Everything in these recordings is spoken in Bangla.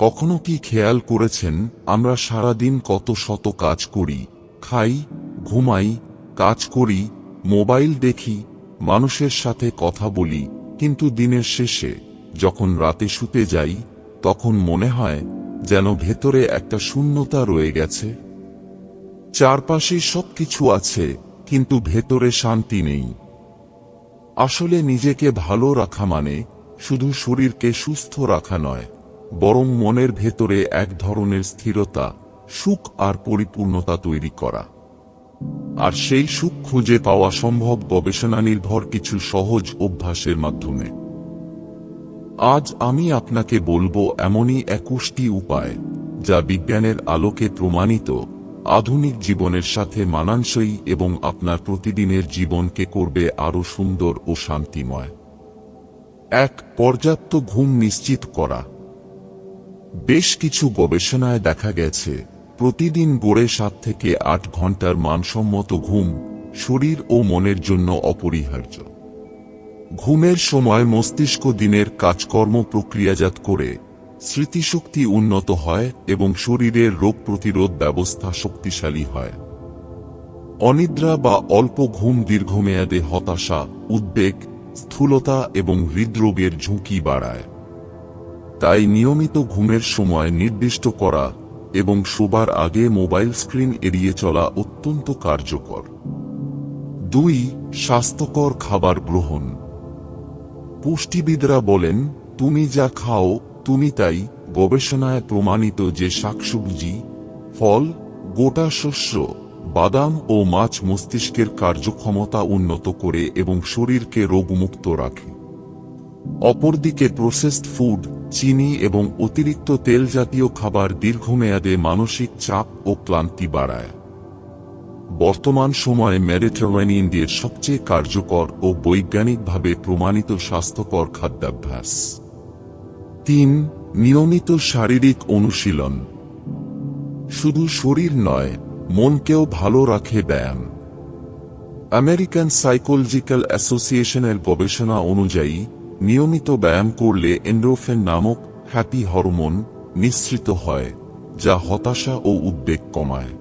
কখনো কি খেয়াল করেছেন, আমরা সারাদিন কত শত কাজ করি, খাই, ঘুমাই, কাজ করি, মোবাইল দেখি, মানুষের সাথে কথা বলি, কিন্তু দিনের শেষে যখন রাতে শুতে যাই, তখন মনে হয় যেন ভেতরে একটা শূন্যতা রয়ে গেছে। চারপাশে সবকিছু আছে, কিন্তু ভেতরে শান্তি নেই। আসলে নিজেকে ভালো রাখা মানে শুধু শরীরকে সুস্থ রাখা নয়। বরং মনের ভেতরে এক ধরনের স্থিরতা, সুখ আর পরিপূর্ণতা তৈরি করা। আর সেই সুখ খুঁজে পাওয়া সম্ভব গবেষণা নির্ভর কিছু সহজ অভ্যাসের মাধ্যমে। আজ আমি আপনাকে বলব এমনই একুশটি উপায়, যা বিজ্ঞানের আলোকে প্রমাণিত আধুনিক জীবনের সাথে মানানসই এবং আপনার প্রতিদিনের জীবনকে করবে আরও সুন্দর ও শান্তিময়। এক, পর্যাপ্ত ঘুম নিশ্চিত করা। বেশ কিছু গবেষণায় দেখা গেছে, প্রতিদিন গড়ে সাত থেকে আট ঘণ্টার মানসম্মত ঘুম শরীর ও মনের জন্য অপরিহার্য। ঘুমের সময় মস্তিষ্ক দিনের কাজকর্ম প্রক্রিয়াজাত করে, স্মৃতিশক্তি উন্নত হয় এবং শরীরের রোগ প্রতিরোধ ব্যবস্থা শক্তিশালী হয়। অনিদ্রা বা অল্প ঘুম দীর্ঘমেয়াদে হতাশা, উদ্বেগ, স্থূলতা এবং হৃদরোগের ঝুঁকি বাড়ায়। তাই নিয়মিত ঘুমের সময় নির্দিষ্ট করা এবং শোবার আগে মোবাইল স্ক্রিন এড়িয়ে চলা অত্যন্ত কার্যকর। দুই, স্বাস্থ্যকর খাবার গ্রহণ। পুষ্টিবিদরা বলেন, তুমি যা খাও, তুমি তাই গবেষণায় প্রমাণিত যে শাকসবজি, ফল, গোটা শস্য, বাদাম ও মাছ মস্তিষ্কের কার্যক্ষমতা উন্নত করে এবং শরীরকে রোগমুক্ত রাখে। অপরদিকে প্রসেসড ফুড চিনি এবং অতিরিক্ত তেল জাতীয় খাবার দীর্ঘমেয়াদে মানসিক চাপ ও ক্লান্তি বাড়ায়। বর্তমান সময়ে মেডিটেরানিয়ান দিয়ে সবচেয়ে কার্যকর ও বৈজ্ঞানিকভাবে প্রমাণিত স্বাস্থ্যকর খাদ্যাভ্যাস। তিন, নিয়মিত শারীরিক অনুশীলন। শুধু শরীর নয়, মনকেও ভালো রাখে ব্যায়াম। আমেরিকান সাইকোলজিক্যাল অ্যাসোসিয়েশনের গবেষণা অনুযায়ী নিয়মিত ব্যায়াম করলে এন্ডোফেন নামক হ্যাপি হরমোন নিঃসৃত হয়, যা হতাশা ও উদ্বেগ কমায়।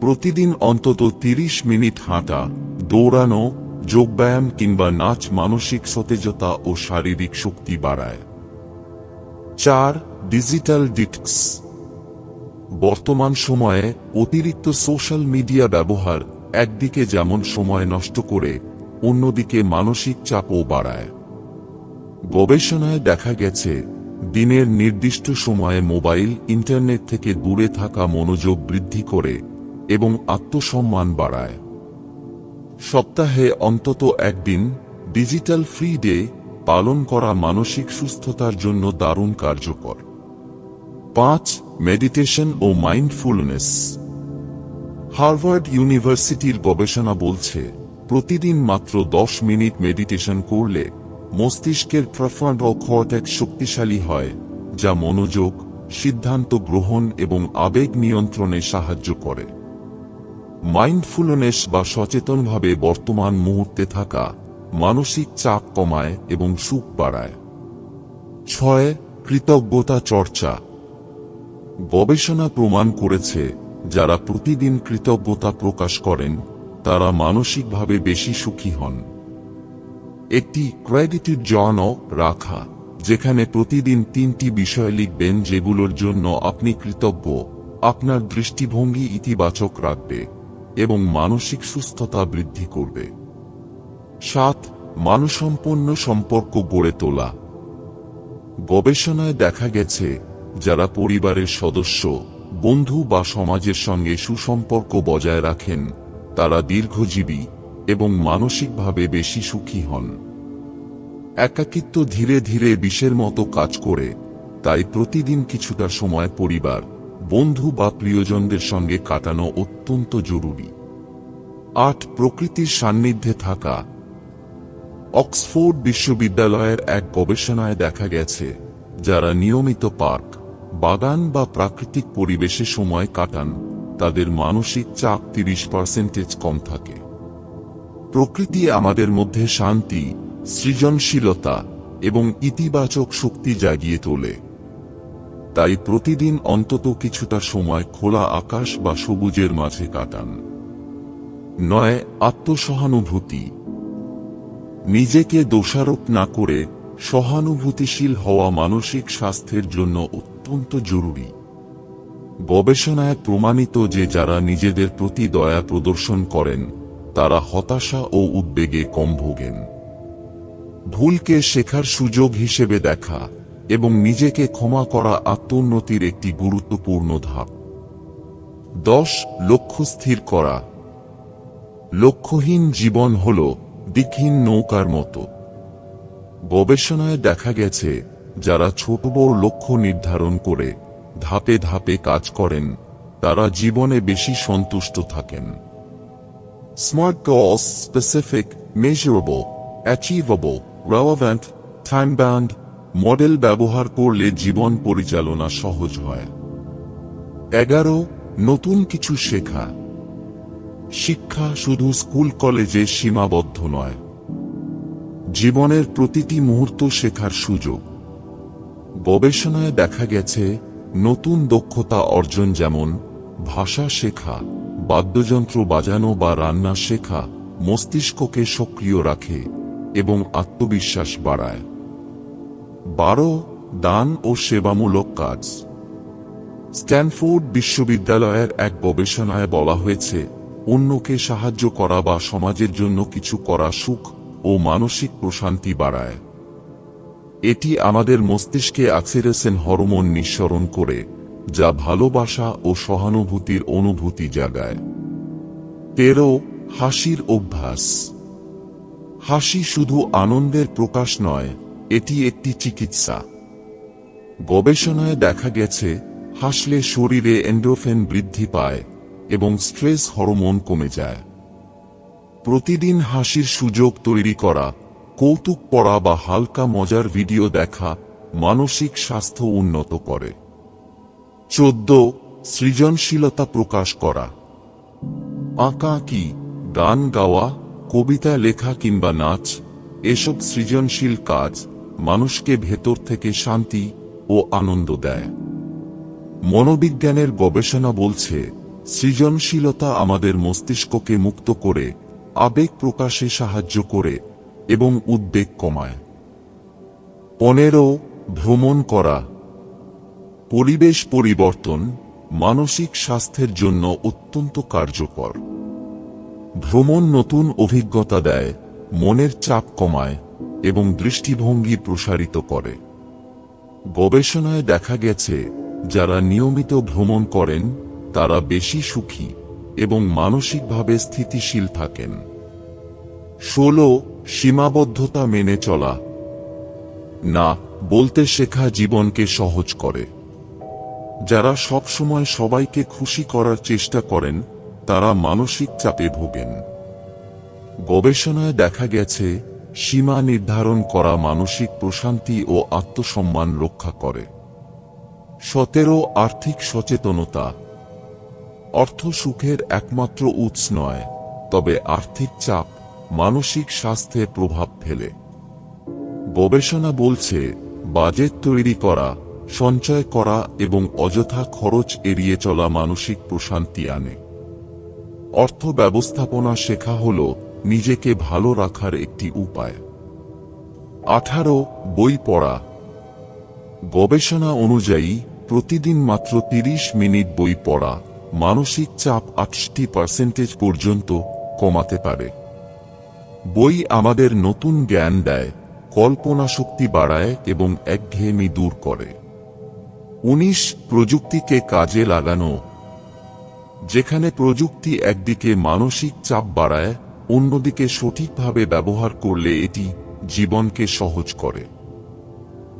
প্রতিদিন অন্তত ৩০ মিনিট হাঁটা, দৌড়ানো, যোগব্যায়াম কিংবা নাচ মানসিক সতেজতা ও শারীরিক শক্তি বাড়ায়। চার, ডিজিটাল ডিটক্স। বর্তমান সময়ে অতিরিক্ত সোশ্যাল মিডিয়া ব্যবহার একদিকে যেমন সময় নষ্ট করে, অন্যদিকে মানসিক চাপও বাড়ায়। গবেষণায় দেখা গেছে, দিনের নির্দিষ্ট সময়ে মোবাইল ইন্টারনেট থেকে দূরে থাকা মনোযোগ বৃদ্ধি করে এবং আত্মসম্মান বাড়ায়। সপ্তাহে অন্তত একদিন ডিজিটাল ফ্রি ডে পালন করা মানসিক সুস্থতার জন্য দারুণ কার্যকর। পাঁচ, মেডিটেশন ও মাইন্ডফুলনেস। হার্ভার্ড ইউনিভার্সিটির গবেষণা বলছে, প্রতিদিন মাত্র দশ মিনিট মেডিটেশন করলে মস্তিষ্কের প্রফান্ড ও কর্টেক্স শক্তিশালী হয়, যা মনোযোগ, সিদ্ধান্ত গ্রহণ এবং আবেগ নিয়ন্ত্রণে সাহায্য করে। মাইন্ডফুলনেস বা সচেতনভাবে বর্তমান মুহূর্তে থাকা, মানসিক চাপ কমায় এবং সুখ বাড়ায়। ছয়, কৃতজ্ঞতা চর্চা। গবেষণা প্রমাণ করেছে, যারা প্রতিদিন কৃতজ্ঞতা প্রকাশ করেন, তারা মানসিকভাবে বেশি সুখী হন। একটি ক্রেডিটেড জনও রাখা, যেখানে প্রতিদিন তিনটি বিষয় লিখবেন যেগুলোর জন্য আপনি কৃতজ্ঞ। আপনার দৃষ্টিভঙ্গি ইতিবাচক রাখবে এবং মানসিক সুস্থতা বৃদ্ধি করবে। সাত, মানসম্পন্ন সম্পর্ক গড়ে তোলা। গবেষণায় দেখা গেছে, যারা পরিবারের সদস্য, বন্ধু বা সমাজের সঙ্গে সুসম্পর্ক বজায় রাখেন, তারা দীর্ঘজীবী এবং মানসিকভাবে বেশি সুখী হন। একাকিত্ব ধীরে ধীরে বিষের মতো কাজ করে, তাই প্রতিদিন কিছুটা সময় পরিবার, বন্ধু বা প্রিয়জনদের সঙ্গে কাটানো অত্যন্ত জরুরি। আট, প্রকৃতির সান্নিধ্যে থাকা। অক্সফোর্ড বিশ্ববিদ্যালয়ের এক গবেষণায় দেখা গেছে, যারা নিয়মিত পার্ক, বাগান বা প্রাকৃতিক পরিবেশে সময় কাটান, তাদের মানসিক চাপ তিরিশ পার্সেন্টেজ কম থাকে। প্রকৃতি আমাদের মধ্যে শান্তি, সৃজনশীলতা এবং ইতিবাচক শক্তি জাগিয়ে তোলে। তাই প্রতিদিন অন্তত কিছুটা সময় খোলা আকাশ বা সবুজের মাঝে কাটান। নয়, আত্মসহানুভূতি। নিজেকে দোষারোপ না করে সহানুভূতিশীল হওয়া মানসিক স্বাস্থ্যের জন্য অত্যন্ত জরুরি। গবেষণায় প্রমাণিত যে যারা নিজেদের প্রতি দয়া প্রদর্শন করেন তারা হতাশা ও উদ্বেগে কম ভোগেন ভুলকে শেখার সুযোগ হিসেবে দেখা এবং নিজেকে ক্ষমা করা আত্মোন্নতির একটি গুরুত্বপূর্ণ ধাপ। দশ, লক্ষ্য স্থির করা। লক্ষ্যহীন জীবন হল দিকহীন নৌকার মতো। গবেষণায় দেখা গেছে, যারা ছোট বড় লক্ষ্য নির্ধারণ করে ধাপে ধাপে কাজ করেন, তারা জীবনে বেশি সন্তুষ্ট থাকেন। Smart goals specific measurable achievable relevant time bound model ব্যবহার করলে জীবন পরিচালনা সহজ হয়। এগারো, নতুন কিছু শেখা। শিক্ষা শুধু স্কুল, কলেজে সীমাবদ্ধ নয়। জীবনের প্রতিটি মুহূর্ত শেখার সুযোগ। গবেষণায় দেখা গেছে, নতুন দক্ষতা অর্জন যেমন ভাষা শেখা বাদ্যযন্ত্র বাজানো বা রান্না শেখা মস্তিষ্ককে সক্রিয় রাখে এবং আত্মবিশ্বাস বাড়ায়। বারো, দান ও সেবামূলক কাজ। স্ট্যানফোর্ড বিশ্ববিদ্যালয়ের এক গবেষণায় বলা হয়েছে, অন্যকে সাহায্য করা বা সমাজের জন্য কিছু করা সুখ ও মানসিক প্রশান্তি বাড়ায়। এটি আমাদের মস্তিষ্কে অ্যাক্সিরেসেন হরমোন নিঃসরণ করে যা ভালোবাসা ও সহানুভূতির অনুভূতি জাগায়। তেরো, হাসির অভ্যাস। হাসি শুধু আনন্দের প্রকাশ নয়, এটি একটি চিকিৎসা। গবেষণায় দেখা গেছে, হাসলে শরীরে এন্ডোফেন বৃদ্ধি পায় এবং স্ট্রেস হরমোন কমে যায়। প্রতিদিন হাসির সুযোগ তৈরি করা, কৌতুক পড়া বা হালকা মজার ভিডিও দেখা মানসিক স্বাস্থ্য উন্নত করে। চোদ্দ, সৃজনশীলতা প্রকাশ করা। আঁকা কি, গান গাওয়া, কবিতা লেখা কিংবা নাচ, এসব সৃজনশীল কাজ মানুষকে ভেতর থেকে শান্তি ও আনন্দ দেয়। মনোবিজ্ঞানের গবেষণা বলছে, সৃজনশীলতা আমাদের মস্তিষ্ককে মুক্ত করে, আবেগ প্রকাশে সাহায্য করে এবং উদ্বেগ কমায়। পনেরো, ভ্রমণ করা। পরিবেশ পরিবর্তন মানসিক স্বাস্থ্যের জন্য অত্যন্ত কার্যকর। ভ্রমণ নতুন অভিজ্ঞতা দেয়, মনের চাপ কমায় এবং দৃষ্টিভঙ্গি প্রসারিত করে। গবেষণায় দেখা গেছে, যারা নিয়মিত ভ্রমণ করেন, তারা বেশি সুখী এবং মানসিকভাবে স্থিতিশীল থাকেন। ষোলো, সীমাবদ্ধতা মেনে চলা। না, বলতে শেখা জীবনকে সহজ করে। যারা সব সময় সবাইকে খুশি করার চেষ্টা করেন, তারা মানসিক চাপে ভোগেন। গবেষণায় দেখা গেছে, সীমা নির্ধারণ করা মানসিক প্রশান্তি ও আত্মসম্মান রক্ষা করে। সতেরো, আর্থিক সচেতনতা। অর্থ সুখের একমাত্র উৎস নয়, তবে আর্থিক চাপ মানসিক স্বাস্থ্যে প্রভাব ফেলে। গবেষণা বলছে, বাজেট তৈরি করা সঞ্চয় করা এবং অযথা খরচ এড়িয়ে চলা মানসিক প্রশান্তি আনে। অর্থ ব্যবস্থাপনা শেখা হল নিজেকে ভালো রাখার একটি উপায়। আঠারো, বই পড়া। গবেষণা অনুযায়ী, প্রতিদিন মাত্র তিরিশ মিনিট বই পড়া মানসিক চাপ আটষট্টি পার্সেন্টেজ পর্যন্ত কমাতে পারে। বই আমাদের নতুন জ্ঞান দেয় কল্পনা শক্তি বাড়ায় এবং একঘেয়েমি দূর করে। উনিশ প্রযুক্তিকে কাজে লাগানো। যেখানে প্রযুক্তি একদিকে মানসিক চাপ বাড়ায়, অন্যদিকে সঠিকভাবে ব্যবহার করলে এটি জীবনকে সহজ করে।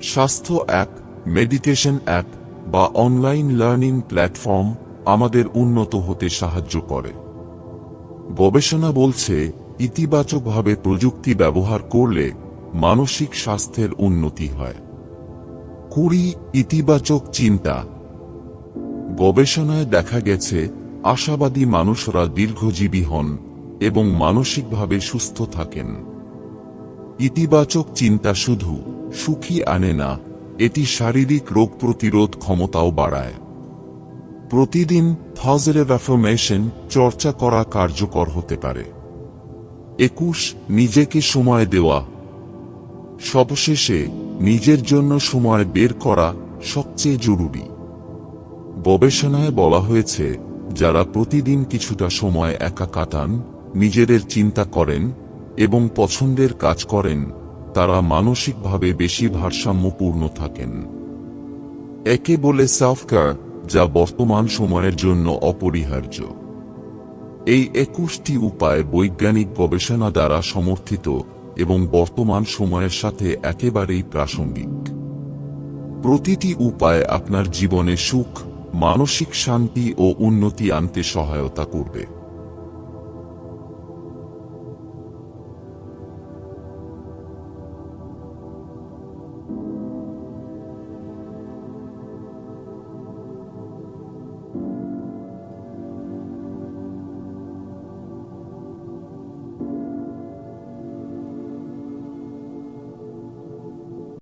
স্বাস্থ্য অ্যাপ, মেডিটেশন অ্যাপ বা অনলাইন লার্নিং প্ল্যাটফর্ম আমাদের উন্নত হতে সাহায্য করে। গবেষণা বলছে, ইতিবাচকভাবে প্রযুক্তি ব্যবহার করলে মানসিক স্বাস্থ্যের উন্নতি হয়। কুড়ি ইতিবাচক চিন্তা। গবেষণায় দেখা গেছে, আশাবাদী মানুষরা দীর্ঘজীবী হন এবং মানসিকভাবে সুস্থ থাকেন। ইতিবাচক চিন্তা শুধু সুখী আনে না, এটি শারীরিক রোগ প্রতিরোধ ক্ষমতাও বাড়ায়। প্রতিদিন পজিটিভ অ্যাফার্মেশন চর্চা করা কার্যকর হতে পারে। একুশ, নিজেকে সময় দেওয়া সবশেষে নিজের জন্য সময় বের করা সবচেয়ে জরুরি। গবেষণায় বলা হয়েছে, যারা প্রতিদিন কিছুটা সময় একা কাটান, নিজেদের চিন্তা করেন এবং পছন্দের কাজ করেন, তারা মানসিকভাবে বেশি ভারসাম্যপূর্ণ থাকেন। একে বলে সেলফ যা বর্তমান সময়ের জন্য অপরিহার্য। এই একুশটি উপায় বৈজ্ঞানিক গবেষণা দ্বারা সমর্থিত এবং বর্তমান সময়ের সাথে একেবারেই প্রাসঙ্গিক। প্রতিটি উপায় আপনার জীবনে সুখ, মানসিক শান্তি ও উন্নতি আনতে সহায়তা করবে।